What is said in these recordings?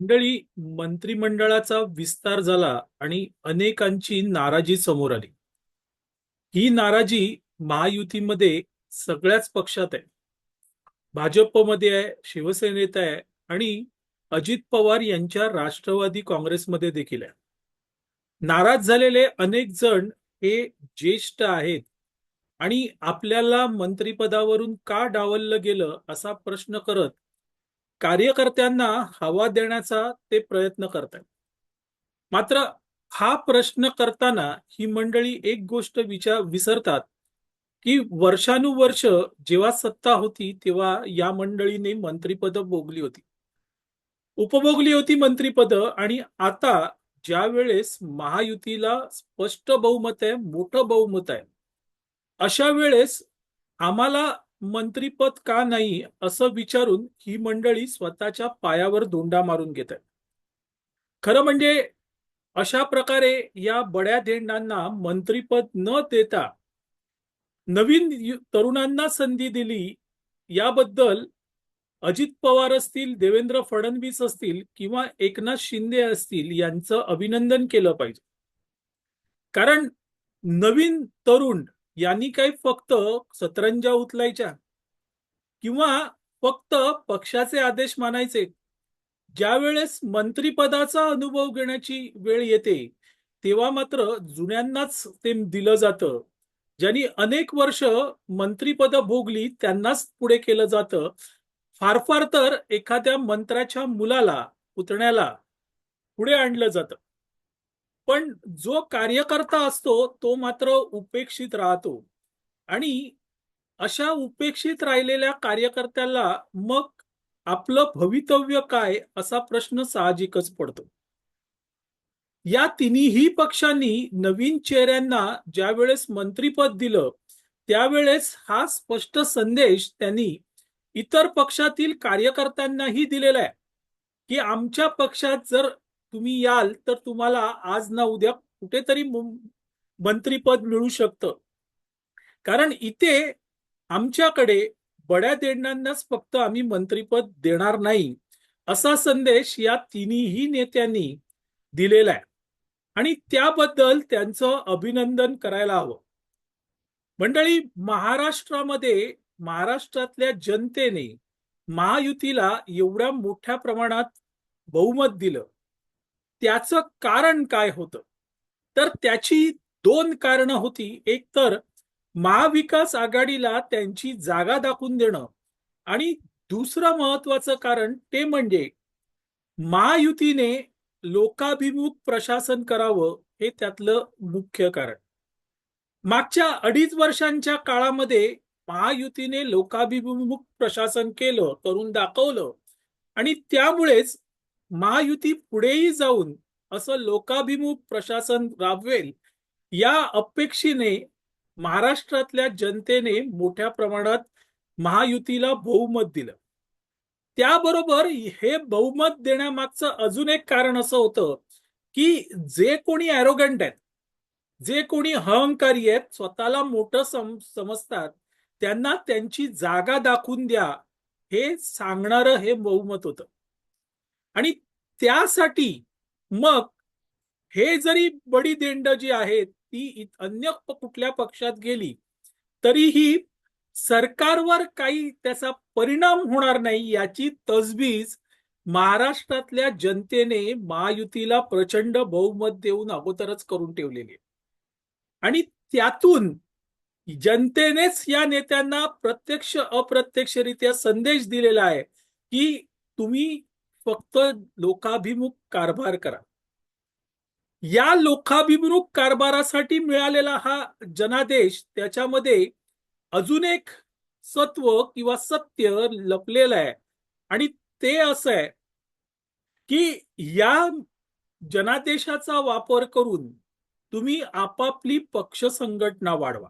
मंडळी मंत्रिमंडळाचा विस्तार झाला आणि अनेकांची नाराजी समोर आली. ही नाराजी महायुतीमध्ये सगळ्याच पक्षात आहे. भाजपमध्ये आहे शिवसेनेत आहे आणि अजित पवार यांच्या राष्ट्रवादी काँग्रेसमध्ये देखील आहे. नाराज झालेले अनेक जण हे ज्येष्ठ आहेत आणि आपल्याला मंत्रिपदावरून का डावललं गेलं असा प्रश्न करत कार्यकर्त्यांना हवा देण्याचा ते प्रयत्न करतात. मात्र हा प्रश्न करताना ही मंडळी एक गोष्ट विचार विसरतात की वर्षानुवर्ष जेव्हा सत्ता होती तेव्हा या मंडळीने मंत्रीपद भोगली होती. उपभोगली होती मंत्रीपद आणि आता ज्या वेळेस महायुतीला स्पष्ट बहुमत आहे मोठं बहुमत आहे अशा वेळेस आम्हाला मंत्रीपद का नाही असं विचारून ही मंडळी स्वतःच्या पायावर दोंडा मारून घेत. आहे खरं म्हणजे अशा प्रकारे या बड्या धेंडांना मंत्रीपद न देता नवीन तरुणांना संधी दिली याबद्दल अजित पवार असतील देवेंद्र फडणवीस असतील किंवा एकनाथ शिंदे असतील यांचं अभिनंदन केलं पाहिजे. कारण नवीन तरुण यांनी काही फक्त सतरंजा उचलायच्या किंवा फक्त पक्षाचे आदेश मानायचे. ज्या वेळेस मंत्रीपदाचा अनुभव घेण्याची वेळ येते तेव्हा मात्र जुन्यांनाच ते दिलं जातं. ज्यांनी अनेक वर्ष मंत्रीपद भोगली त्यांनाच पुढे केलं जातं. फार फार तर एखाद्या मंत्र्याच्या मुलाला पुतण्याला पुढे आणलं जातं. पण जो कार्यकर्ता असतो तो मात्र उपेक्षित राहतो. आणि अशा उपेक्षित राहिलेल्या कार्यकर्त्याला मग आपलं भवितव्य काय असा प्रश्न साहजिकच पडतो. या तिन्ही पक्षांनी नवीन चेहऱ्यांना ज्यावेळेस मंत्रीपद दिलं त्यावेळेस हा स्पष्ट संदेश त्यांनी इतर पक्षातील कार्यकर्त्यांनाही दिलेला आहे की आमच्या पक्षात जर तुम्ही याल तर तुम्हाला आज ना उद्या कुठेतरी मंत्रीपद मिळू शकतं. कारण इथे आमच्याकडे बड्या देणांनाच फक्त आम्ही मंत्रीपद देणार नाही असा संदेश या तिन्ही नेत्यांनी दिलेला आहे. आणि त्याबद्दल त्यांचं अभिनंदन करायला हवं. मंडळी महाराष्ट्रामध्ये महाराष्ट्रातल्या जनतेने महायुतीला एवढ्या मोठ्या प्रमाणात बहुमत दिलं. त्याचं कारण काय होतं? तर त्याची दोन कारणं होती. एक तर महाविकास आघाडीला त्यांची जागा दाखवून देणं आणि दुसरं महत्वाचं कारण ते म्हणजे महायुतीने लोकाभिमुख प्रशासन करावं हे त्यातलं मुख्य कारण. मागच्या अडीच वर्षांच्या काळामध्ये महायुतीने लोकाभिमुख प्रशासन केलं करून दाखवलं आणि त्यामुळेच महायुती पुढेही जाऊन असं लोकाभिमुख प्रशासन राबवेल या अपेक्षेने महाराष्ट्रातल्या जनतेने मोठ्या प्रमाणात महायुतीला बहुमत दिलं. त्याबरोबर हे बहुमत देण्यामागचं अजून एक कारण असं होतं की जे कोणी अॅरोगंट आहेत जे कोणी अहंकारी आहेत स्वतःला मोठं सम समजतात त्यांना त्यांची जागा दाखवून द्या हे सांगणारं हे बहुमत होतं. आणि त्यासाठी मग हे जरी बडी देंड जी आहेत ती अन्य कुठल्या पक्षात गेली तरीही सरकारवर काही त्याचा परिणाम होणार नाही याची तजवीज महाराष्ट्रातल्या जनतेने महायुतीला प्रचंड बहुमत देऊन अगोदरच करून ठेवलेली आणि त्यातून जनतेनेच या नेत्यांना प्रत्यक्ष अप्रत्यक्षरित्या संदेश दिलेला आहे की तुम्ही फक्त लोकाभिमुख कारभार करा. या लोकाभिमुख कारभारासाठी मिळालेला हा जनादेश त्याच्यामध्ये अजून एक सत्व किंवा सत्य लपलेलं आहे. आणि ते असं आहे की या जनादेशाचा वापर करून तुम्ही आपापली पक्ष संघटना वाढवा.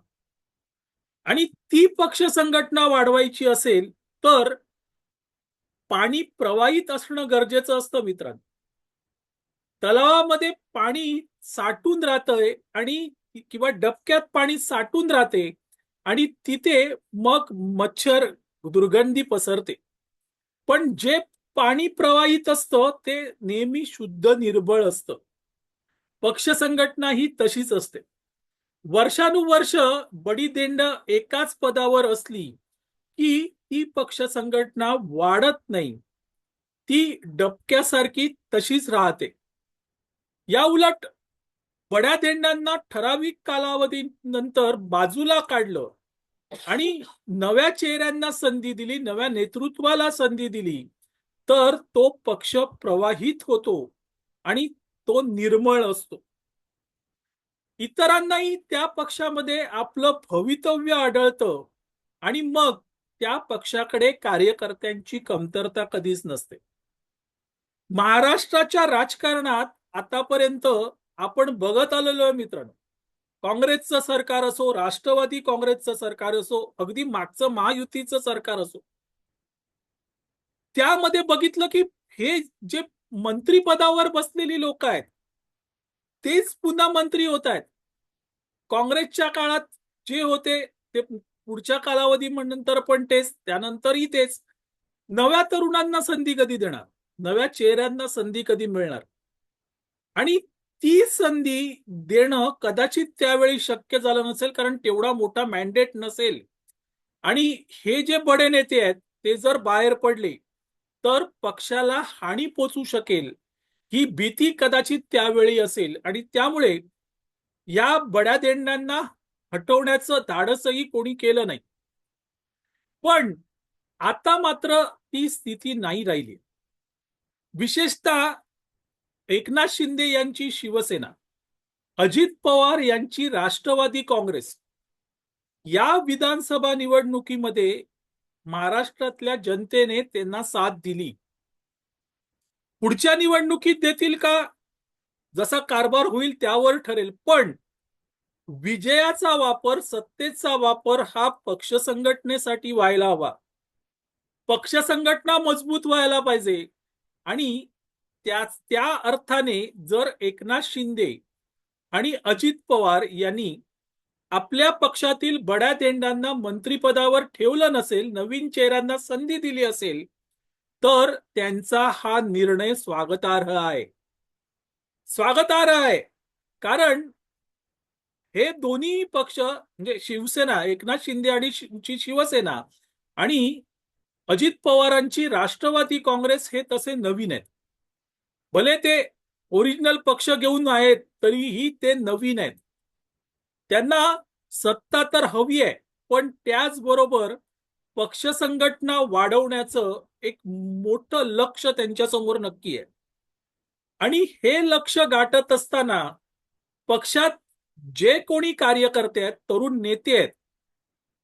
आणि ती पक्ष संघटना वाढवायची असेल तर पाणी प्रवाहित असणं गरजेचं असतं मित्रांनो. तलावामध्ये पाणी साठून राहतंय आणि किंवा डबक्यात पाणी साठून राहते आणि तिथे मग मच्छर दुर्गंधी पसरते. पण जे पाणी प्रवाहित असतं ते नेहमी शुद्ध निर्बळ असतं. पक्ष संघटना ही तशीच असते. वर्षानुवर्ष बडीदेंड एकाच पदावर असली की ती पक्ष संघटना वाढत नाही. ती डबक्यासारखी तशीच राहते. या उलट बड्या देंडांना ठराविक कालावधीनंतर बाजूला काढलं आणि नव्या चेहऱ्यांना संधी दिली नव्या नेतृत्वाला संधी दिली तर तो पक्ष प्रवाहित होतो आणि तो निर्मळ असतो. इतरांनाही त्या पक्षामध्ये आपलं भवितव्य आढळतं आणि मग त्या पक्षाकडे कार्यकर्त्यांची कमतरता कधीच नसते. महाराष्ट्राच्या राजकारणात आतापर्यंत आपण बघत आलेलो आहे मित्रांनो. काँग्रेसचं सरकार असो राष्ट्रवादी काँग्रेसचं सरकार असो अगदी मागचं महायुतीचं सरकार असो. त्यामध्ये बघितलं की हे जे मंत्रीपदावर बसलेली लोक आहेत तेच पुन्हा मंत्री होत आहेत. काँग्रेसच्या काळात जे होते ते पुढच्या कालावधी नंतर पण तेच त्यानंतरही तेच. नव्या तरुणांना संधी कधी देणार? नव्या चेहऱ्यांना संधी कधी मिळणार? आणि ती संधी देणं कदाचित त्यावेळी शक्य झालं नसेल कारण तेवढा मोठा मॅन्डेट नसेल. आणि हे जे बडे नेते आहेत ते जर बाहेर पडले तर पक्षाला हानी पोचू शकेल. ही भीती कदाचित त्यावेळी असेल. आणि त्यामुळे या बड्या देंडांना हटवण्याचं धाडसही कोणी केलं नाही. पण आता मात्र ती स्थिती नाही राहिली. विशेषतः एकनाथ शिंदे यांची शिवसेना अजित पवार यांची राष्ट्रवादी काँग्रेस या विधानसभा निवडणुकीमध्ये महाराष्ट्रातल्या जनतेने त्यांना साथ दिली. पुढच्या निवडणुकीत देतील का? जसा कारभार होईल त्यावर ठरेल. पण विजयाचा वापर सत्तेचा वापर हा पक्ष संघटनेसाठी व्हायला हवा. पक्ष संघटना मजबूत व्हायला पाहिजे. आणि त्या त्या अर्थाने जर एकनाथ शिंदे आणि अजित पवार यांनी आपल्या पक्षातील बड्या तेंडांना मंत्रिपदावर ठेवलं नसेल नवीन चेहऱ्यांना संधी दिली असेल तर त्यांचा हा निर्णय स्वागतार्ह आहे. स्वागतार्ह आहे. कारण हे दोन्ही पक्ष म्हणजे शिवसेना एकनाथ शिंदे आणि शिवसेना आणि अजित पवारांची राष्ट्रवादी काँग्रेस हे तसे नवीन आहेत. भले ते ओरिजिनल पक्ष घेऊन आहेत तरीही ते नवीन आहेत. त्यांना सत्ता तर हवी आहे पण त्याचबरोबर पक्ष संघटना वाढवण्याचं एक मोठं लक्ष त्यांच्यासमोर नक्की आहे. आणि हे लक्ष गाठत असताना पक्षात जे कोणी कार्यकर्ते आहेत तरुण नेते आहेत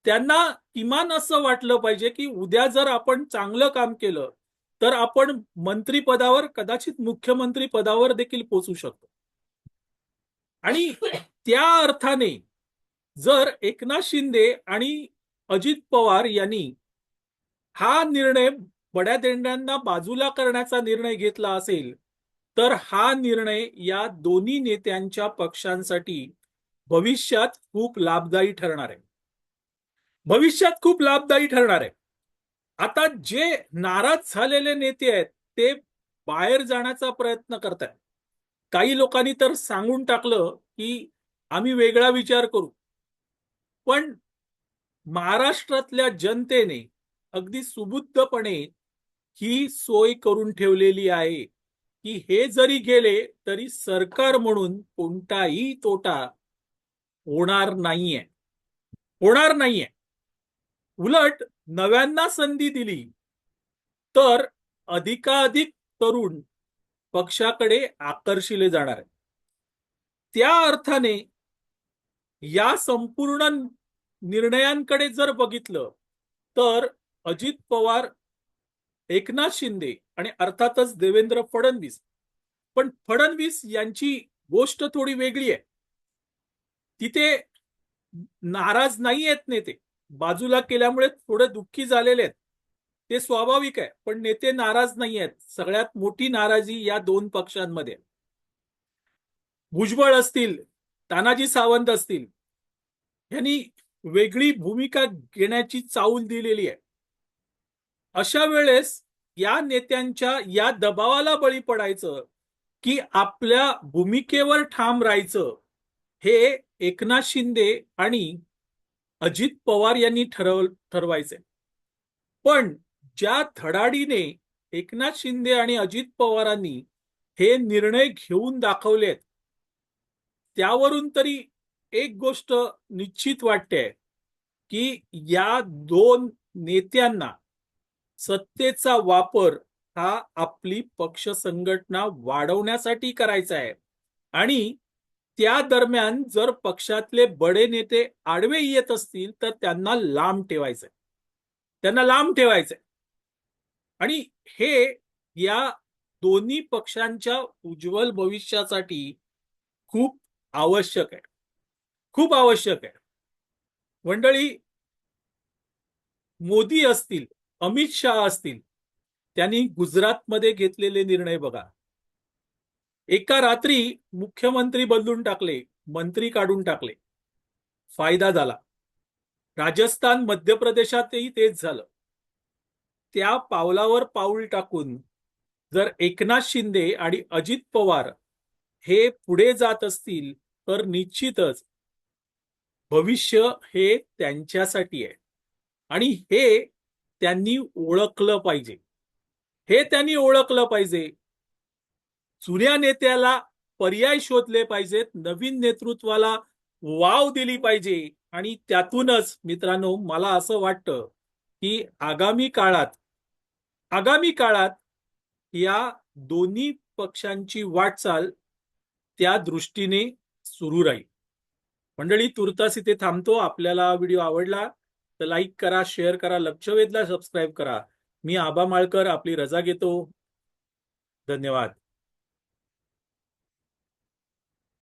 त्यांना किमान असं वाटलं पाहिजे की उद्या जर आपण चांगलं काम केलं तर आपण मंत्रीपदावर कदाचित मुख्यमंत्री पदावर देखील पोचू शकतो. आणि त्या अर्थाने जर एकनाथ शिंदे आणि अजित पवार यांनी हा निर्णय बड्या देंड्यांना बाजूला करण्याचा निर्णय घेतला असेल तर हा निर्णय या दोन्ही नेत्यांच्या पक्षांसाठी भविष्यात खूप लाभदायी ठरणार आहे. भविष्यात खूप लाभदायी ठरणार आहे. आता जे नाराज झालेले नेते आहेत ते बाहेर जाण्याचा प्रयत्न करतात काही लोकांनी तर सांगून टाकलं की आम्ही वेगळा विचार करू. पण महाराष्ट्रातल्या जनतेने अगदी सुबुद्धपणे ही सोय करून ठेवलेली आहे की हे जरी गेले तरी सरकार म्हणून कोणताही तोटा होणार नाहीये. होणार नाहीये. उलट नव्यांना संधी दिली तर अधिकाधिक तरुण पक्षाकडे आकर्षिले जाणार आहेत. त्या अर्थाने या संपूर्ण निर्णयांकडे जर बघितलं तर अजित पवार एकनाथ शिंदे आणि अर्थातच देवेंद्र फडणवीस पण फडणवीस यांची गोष्ट थोडी वेगळी आहे. तिथे नाराज नाही आहेत नेते. बाजूला केल्यामुळे थोडे दुःखी झालेले आहेत. ते स्वाभाविक आहे पण नेते नाराज नाही आहेत. सगळ्यात मोठी नाराजी या दोन पक्षांमध्ये भुजबळ असतील तानाजी सावंत असतील यांनी वेगळी भूमिका घेण्याची चाऊल दिलेली आहे. अशा वेळेस या नेत्यांच्या या दबावाला बळी पडायचं की आपल्या भूमिकेवर ठाम राहायचं हे एकनाथ शिंदे आणि अजित पवार यांनी ठरव ठरवायचे. पण ज्या धडाडीने एकनाथ शिंदे आणि अजित पवारांनी हे निर्णय घेऊन दाखवलेत त्यावरून तरी एक गोष्ट निश्चित वाटते की या दोन नेत्यांना सत्तेचा वापर हा आपली पक्ष संघटना वाढवण्यासाठी करायचा आहे. आणि त्या दरम्यान जर पक्षातले बडे नेते आडवे येत असतील तर त्यांना लांब ठेवायचंय. त्यांना लांब ठेवायचंय. आणि हे या दोन्ही पक्षांच्या उज्ज्वल भविष्यासाठी खूप आवश्यक आहे. खूप आवश्यक आहे. मंडळी मोदी असतील अमित शहा असतील त्यांनी गुजरातमध्ये घेतलेले निर्णय बघा. एका रात्री मुख्यमंत्री बदलून टाकले मंत्री काढून टाकले. फायदा झाला. राजस्थान मध्य प्रदेशातही तेच झालं. त्या पावलावर पाऊल टाकून जर एकनाथ शिंदे आणि अजित पवार हे पुढे जात असतील तर निश्चितच भविष्य हे त्यांच्यासाठी आहे. आणि हे त्यांनी ओळखलं पाहिजे. हे त्यांनी ओळखलं पाहिजे. जुन्या नेत्याला पर्याय शोधले पाहिजेत नवीन नेतृत्वाला वाव दिली पाहिजे. आणि त्यातूनच मित्रांनो मला असं वाटतं की आगामी काळात आगामी काळात या दोन्ही पक्षांची वाटचाल त्या दृष्टीने सुरू राहील. मंडळी तुर्तास इथे थांबतो. आपल्याला व्हिडिओ आवडला तर लाईक करा शेअर करा लक्ष वेधला सबस्क्राईब करा. मी आबा माळकर आपली रजा घेतो. धन्यवाद.